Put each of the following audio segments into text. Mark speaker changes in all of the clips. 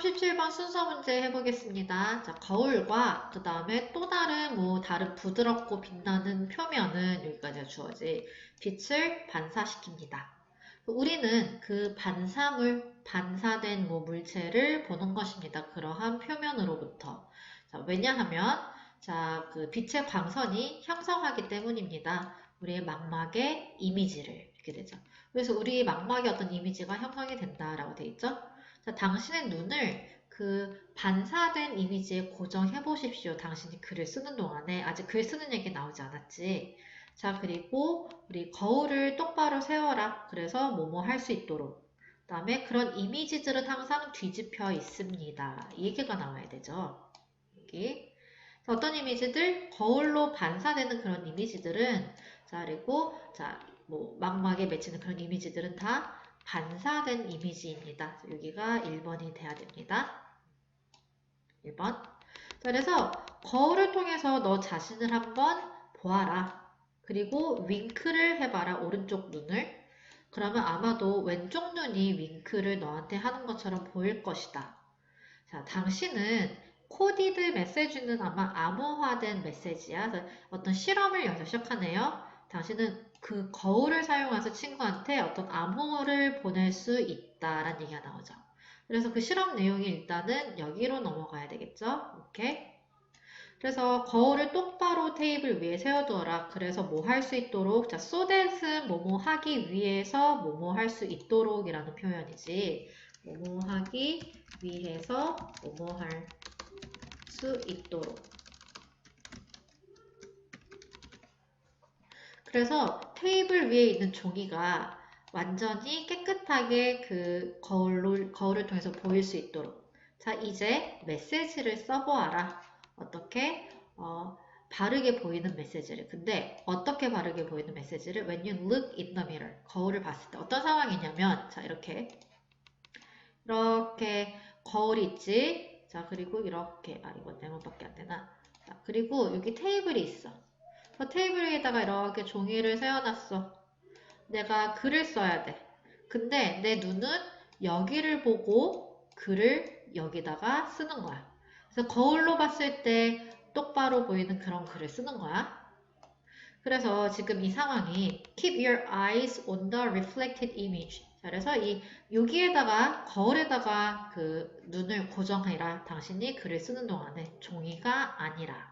Speaker 1: 37번 순서 문제 해보겠습니다. 자, 거울과 그 다음에 또 다른 뭐 다른 부드럽고 빛나는 표면은 여기까지가 주어지 빛을 반사시킵니다. 우리는 그 반사물, 반사된 뭐 물체를 보는 것입니다. 그러한 표면으로부터. 자, 왜냐하면 자, 그 빛의 광선이 형성하기 때문입니다. 우리의 망막의 이미지를 이렇게 되죠. 그래서 우리 망막의 어떤 이미지가 형성이 된다라고 돼 있죠. 자, 당신의 눈을 그 반사된 이미지에 고정해 보십시오. 당신이 글을 쓰는 동안에 아직 글 쓰는 얘기 나오지 않았지. 자, 그리고 우리 거울을 똑바로 세워라. 그래서 뭐뭐 할 수 있도록. 그 다음에 그런 이미지들은 항상 뒤집혀 있습니다. 이 얘기가 나와야 되죠. 여기. 어떤 이미지들? 거울로 반사되는 그런 이미지들은 자, 그리고 자, 뭐 망막에 맺히는 그런 이미지들은 다 반사된 이미지입니다. 여기가 1번이 돼야 됩니다. 1번. 자, 그래서 거울을 통해서 너 자신을 한번 보아라. 그리고 윙크를 해봐라. 오른쪽 눈을. 그러면 아마도 왼쪽 눈이 윙크를 너한테 하는 것처럼 보일 것이다. 자, 당신은 코디드 메시지는 아마 암호화된 메시지야. 어떤 실험을 여기서 시작하네요. 당신은 그 거울을 사용해서 친구한테 어떤 암호를 보낼 수 있다라는 얘기가 나오죠. 그래서 그 실험 내용이 일단은 여기로 넘어가야 되겠죠. 오케이. 그래서 거울을 똑바로 테이블 위에 세워두어라. 그래서 뭐 할 수 있도록 자, so that은 뭐뭐 하기 위해서 뭐뭐 할 수 있도록 이라는 표현이지 뭐뭐 하기 위해서 뭐뭐 할 수 있도록 그래서 테이블 위에 있는 종이가 완전히 깨끗하게 그 거울을, 거울을 통해서 보일 수 있도록. 자, 이제 메시지를 써보아라. 어떻게? 어, 바르게 보이는 메시지를. 근데 어떻게 바르게 보이는 메시지를? When you look in the mirror. 거울을 봤을 때 어떤 상황이냐면, 자, 이렇게. 이렇게 거울이 있지. 자, 그리고 이렇게. 아, 이거 네모밖에 안 되나? 자, 그리고 여기 테이블이 있어. 그 테이블 위에다가 이렇게 종이를 세워놨어. 내가 글을 써야 돼. 근데 내 눈은 여기를 보고 글을 여기다가 쓰는 거야. 그래서 거울로 봤을 때 똑바로 보이는 그런 글을 쓰는 거야. 그래서 지금 이 상황이 keep your eyes on the reflected image. 그래서 이 여기에다가 거울에다가 그 눈을 고정해라. 당신이 글을 쓰는 동안에 종이가 아니라.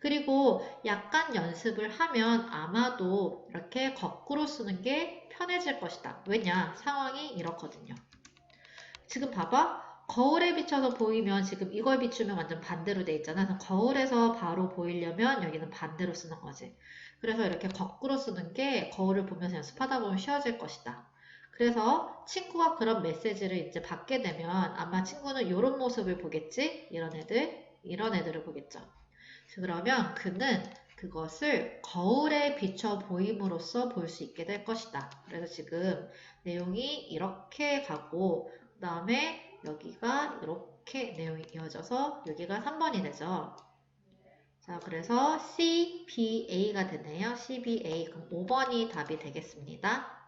Speaker 1: 그리고 약간 연습을 하면 아마도 이렇게 거꾸로 쓰는 게 편해질 것이다. 왜냐? 상황이 이렇거든요. 지금 봐봐. 거울에 비춰서 보이면 지금 이걸 비추면 완전 반대로 돼 있잖아. 거울에서 바로 보이려면 여기는 반대로 쓰는 거지. 그래서 이렇게 거꾸로 쓰는 게 거울을 보면서 연습하다 보면 쉬워질 것이다. 그래서 친구가 그런 메시지를 이제 받게 되면 아마 친구는 이런 모습을 보겠지? 이런 애들, 이런 애들을 보겠죠. 그러면 그는 그것을 거울에 비춰 보임으로써 볼 수 있게 될 것이다. 그래서 지금 내용이 이렇게 가고 그 다음에 여기가 이렇게 내용이 이어져서 여기가 3번이 되죠. 자, 그래서 CBA가 되네요. CBA. 그럼 5번이 답이 되겠습니다.